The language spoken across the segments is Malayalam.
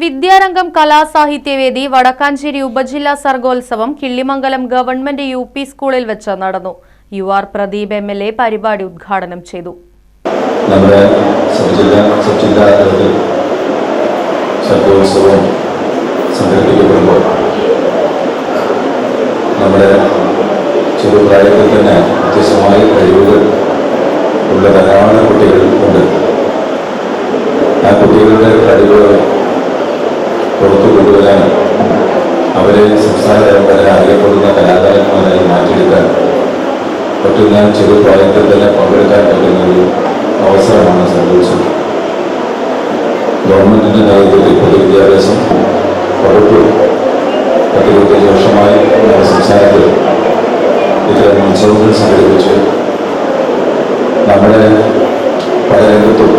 വിദ്യാരംഗം കലാസാഹിത്യവേദി വടക്കാഞ്ചേരി ഉപജില്ലാ സർഗോത്സവം കിള്ളിമംഗലം ഗവൺമെന്റ് യു പി സ്കൂളിൽ വെച്ച് നടന്നു. U R Pradeep M L A പരിപാടി ഉദ്ഘാടനം ചെയ്തു. ശബ്ദോത്സവം സംഘടിപ്പിക്കപ്പെടുമ്പോൾ നമ്മുടെ ചെറുപ്രായത്തിൽ തന്നെ വ്യത്യസ്തമായ കഴിവുകൾ ഉള്ള ധാരാളം കുട്ടികൾ ഉണ്ട്. ആ കുട്ടികളുടെ കഴിവുകൾ പുറത്തു കൊണ്ടുവരാൻ അവരെ സംസ്ഥാന പരമ്പര അറിയപ്പെടുന്ന കലാകാരന്മാരായി മാറ്റിയെടുക്കാൻ പറ്റുന്ന ചെറുപ്രായത്തിൽ തന്നെ പങ്കെടുക്കാൻ പറ്റുന്ന ഒരു അവസരമാണ് സംഭവിച്ചത്. ഗവൺമെന്റിന്റെ നേതൃത്വത്തിൽ പൊതുവിദ്യാഭ്യാസം വകുപ്പ് പത്ത് ഇരുപത്തഞ്ച് വർഷമായി നമ്മുടെ സംസ്ഥാനത്തിൽ ഇത്തരം ഉത്സവങ്ങൾ സംഘടിപ്പിച്ച് നമ്മുടെ പല രംഗത്തും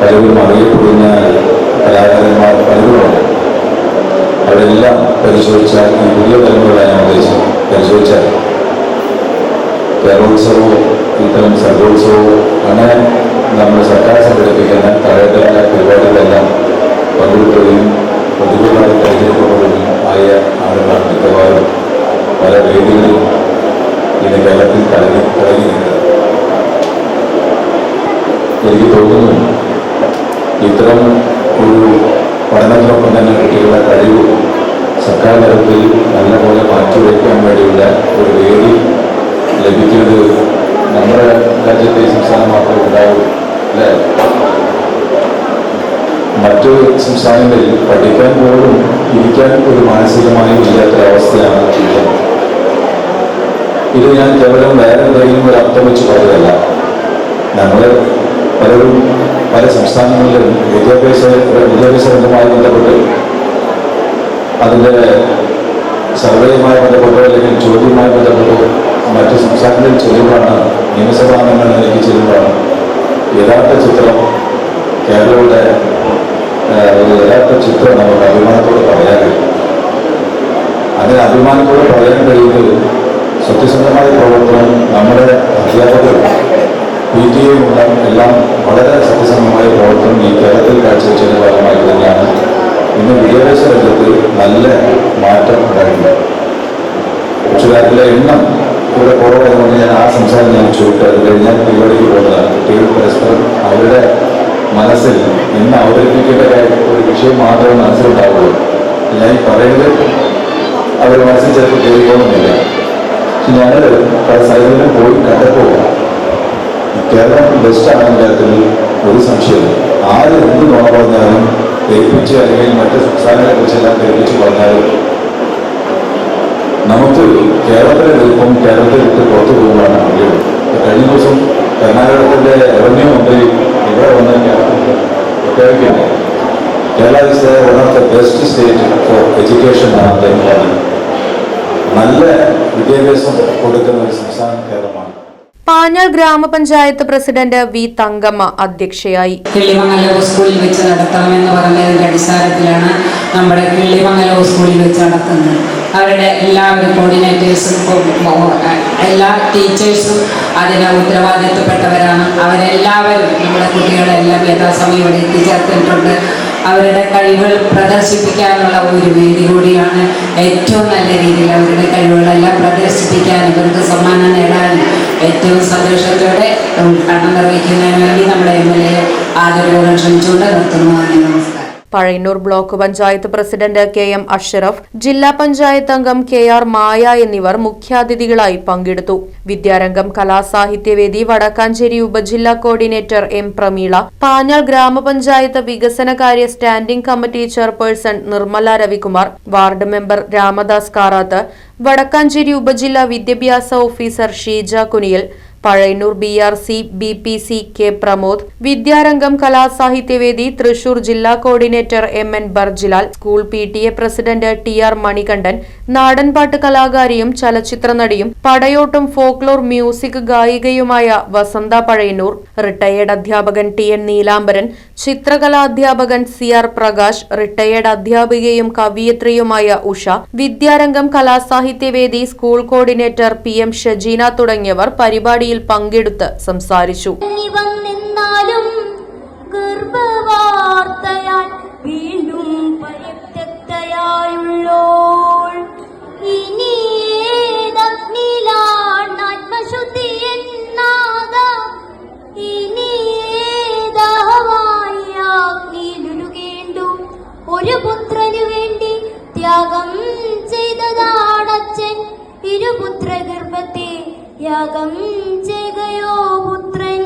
പലരും അറിയപ്പെടുന്ന കലാകാരന്മാർ പലരുമുണ്ട് അവരെല്ലാം പരിശോധിച്ചാൽ ഈ പുതിയ തലമുറ ഞാൻ ഉദ്ദേശിച്ചു പരിശോധിച്ചാൽ കേരളോത്സവവും ഇത്തരം സർഗോത്സവവും അങ്ങനെ നമ്മുടെ സർക്കാർ സംഘടിപ്പിക്കുന്ന താഴെത്തല പരിപാടികളെല്ലാം പങ്കെടുക്കുകയും പ്രതികൂലമായി തിരഞ്ഞെടുക്കപ്പെടുകയും ആയ ആളുകളാണ് മിക്കവാറും പല വേദികളിലും ഇന്ന് കേരളത്തിൽ കലങ്ങി കലങ്ങിയിട്ടുണ്ട് എനിക്ക് തോന്നുന്നു ഇത്തരം ഒരു പഠനത്തിനൊപ്പം തന്നെ കുട്ടികളുടെ കഴിവ് സർക്കാർ തലത്തിൽ നല്ലപോലെ മാറ്റിവെക്കാൻ വേണ്ടിയുള്ള ഒരു വേദി ലഭിക്കുന്നത് നമ്മുടെ രാജ്യത്തെ സംസ്ഥാനം മാത്രമേ ഉണ്ടാവൂ അല്ലേ? മറ്റു സംസ്ഥാനങ്ങളിൽ പഠിക്കാൻ പോലും ഇരിക്കാൻ ഒരു മാനസികമായി ഇല്ലാത്തൊരവസ്ഥയാണ് അവസ്ഥയാണ് ഇത് ഞാൻ കേവലം വേറെ എന്തെങ്കിലും ഒരു അർത്ഥം വെച്ച് പറയുകയല്ല നമ്മൾ പലരും പല സംസ്ഥാനങ്ങളിലും വിദ്യാഭ്യാസ വിദ്യാഭ്യാസ രംഗവുമായി ബന്ധപ്പെട്ട് അതിന്റെ സർവേയുമായി ബന്ധപ്പെട്ടോ അല്ലെങ്കിൽ ചോദ്യവുമായി ബന്ധപ്പെട്ടോ മറ്റ് സംസ്ഥാനങ്ങളിൽ ചെല്ലുമ്പോഴാണ് നിയമസഭാ അംഗങ്ങൾ എനിക്ക് ചെല്ലുമ്പോഴാണ് യഥാർത്ഥ ചിത്രം കേരളയുടെ യഥാർത്ഥ ചിത്രം നമുക്ക് അഭിമാനത്തോടെ പറയാൻ കഴിയും. അങ്ങനെ അഭിമാനത്തോടെ പറയാൻ കഴിയുന്നത് സത്യസന്ധമായ പ്രവർത്തനം നമ്മുടെ അധ്യാപകർ പി എല്ലാം വളരെ സത്യസന്ധമായ പ്രവർത്തനം ഈ കേരളത്തിൽ കാഴ്ചവെച്ചതിന്റെ ഭാഗമായി തന്നെയാണ്. ഇന്ന് വിദ്യാഭ്യാസ രംഗത്ത് നല്ല മാറ്റം ഉണ്ടായിട്ടുണ്ട്. രക്ഷിതാക്കളുടെ എണ്ണം ഇവിടെ കുറവായതുകൊണ്ട് ഞാൻ ആ സംസാരം ഞാൻ ചോദിക്കുക അത് കഴിഞ്ഞാൽ പരിപാടിക്ക് പോകുന്നതാണ്. കുട്ടികൾ പരസ്പരം അവരുടെ മനസ്സിൽ ഇന്ന് അവതരിപ്പിക്കേണ്ട ഒരു വിഷയം മാത്രമേ മനസ്സിലുണ്ടാവുള്ളൂ. ഞാൻ പറയുന്നത് അവരുടെ മനസ്സിൽ ചിലപ്പോൾ കയറിക്കോണമെന്നില്ല പക്ഷെ ഞങ്ങൾ പല സ്ഥലങ്ങളിലും പോയി കണ്ടപ്പോൾ കേരളം ബെസ്റ്റാണെന്ന കാര്യത്തിൽ ഒരു സംശയം ആര് എന്ത് നുണ പറഞ്ഞാലും ഏൽപ്പിച്ച് അല്ലെങ്കിൽ മറ്റ് സംസ്ഥാനങ്ങളെ കുറിച്ചെല്ലാം ഏൽപ്പിച്ച് പറഞ്ഞാലും നമുക്ക് കേരളത്തിലെ നിൽപ്പം കേരളത്തിൽ വിട്ട് പുറത്തു പോകുമ്പോഴാണ് ആഗ്രഹം. കഴിഞ്ഞ ദിവസം കർണാടകത്തിന്റെ റവന്യൂ മന്ത്രി ഇവിടെ വന്ന് കേരളത്തിൽ Kerala is of the best state for education ആണ് അദ്ദേഹം പറഞ്ഞത് നല്ല വിദ്യാഭ്യാസം കൊടുക്കുന്ന ഒരു സംസ്ഥാനം കേരളമാണ്. പാഞ്ഞാൾ ഗ്രാമപഞ്ചായത്ത് പ്രസിഡന്റ് വി തങ്കമ്മ അധ്യക്ഷയായി. കിള്ളിമംഗലം സ്കൂളിൽ വെച്ച് നടത്താമെന്ന് പറഞ്ഞതിന്റെ അടിസ്ഥാനത്തിലാണ് നമ്മുടെ കിള്ളിമംഗലം സ്കൂളിൽ വെച്ച് നടത്തുന്നത്. അവരുടെ എല്ലാവരും കോർഡിനേറ്റേഴ്സും എല്ലാ ടീച്ചേഴ്സും അതിന് ഉത്തരവാദിത്തപ്പെട്ടവരാണ്. അവരെല്ലാവരും നമ്മുടെ കുട്ടികളെല്ലാം യഥാസമയം ഇവിടെ എത്തിച്ചേർത്തിട്ടുണ്ട്. അവരുടെ കഴിവുകൾ പ്രദർശിപ്പിക്കാനുള്ള ഒരു വേദി കൂടിയാണ് ഏറ്റവും നല്ല രീതിയിൽ അവരുടെ കഴിവുകളെല്ലാം പ്രദർശിപ്പിക്കാൻ ഇവർക്ക് സമ്മാനം നേടാൻ ഏറ്റവും സന്തോഷത്തോടെ ഉദ്ഘാടനം നിർവഹിക്കുന്നതിന് വേണ്ടി നമ്മുടെ എം എൽ എ ആദരവോടെ ക്ഷണിച്ചുകൊണ്ട് നിർത്തുന്നു. നന്ദി നമസ്കാരം. Pazhayannur block panchayat president K M Ashraf ജില്ലാ പഞ്ചായത്ത് അംഗം കെ ആർ മായ എന്നിവർ മുഖ്യാതിഥികളായി പങ്കെടുത്തു. വിദ്യാരംഗം കലാസാഹിത്യവേദി വടക്കാഞ്ചേരി ഉപജില്ലാ കോർഡിനേറ്റർ എം പ്രമീള പാഞ്ഞാൾ ഗ്രാമപഞ്ചായത്ത് വികസനകാര്യ standing committee chairperson Nirmala Ravikumar ward member Ramadas Karath Vadakkanchery ഉപജില്ലാ വിദ്യാഭ്യാസ officer Sheeja Kuniyal Pazhayannur B R C B P C K Pramod Vidyarangam Kalasahithyavedi Thrissur ജില്ലാ coordinator M N Barjilal school P T A president T R Manikandan നാടൻപാട്ട് കലാകാരിയും ചലച്ചിത്ര നടിയും പടയോട്ടും ഫോക്ലോർ മ്യൂസിക് ഗായികയുമായ വസന്ത പഴയന്നൂർ റിട്ടയേർഡ് അധ്യാപകൻ ടി എൻ നീലാംബരൻ ചിത്രകലാധ്യാപകൻ സി ആർ പ്രകാശ് റിട്ടയേർഡ് അധ്യാപികയും കവിയത്രിയുമായ Usha Vidyarangam Kalasahithyavedi school coordinator P M Shajeena തുടങ്ങിയവർ പരിപാടിയിൽ പങ്കെടുത്ത് സംസാരിച്ചു. ഒരു പുത്രനു വേണ്ടി ത്യാഗം ചെയ്തതാണച്ഛൻ. ഇരുപുത്ര ഗർഭത്തെ യാഗം ചെയ്കയോ പുത്രൻ?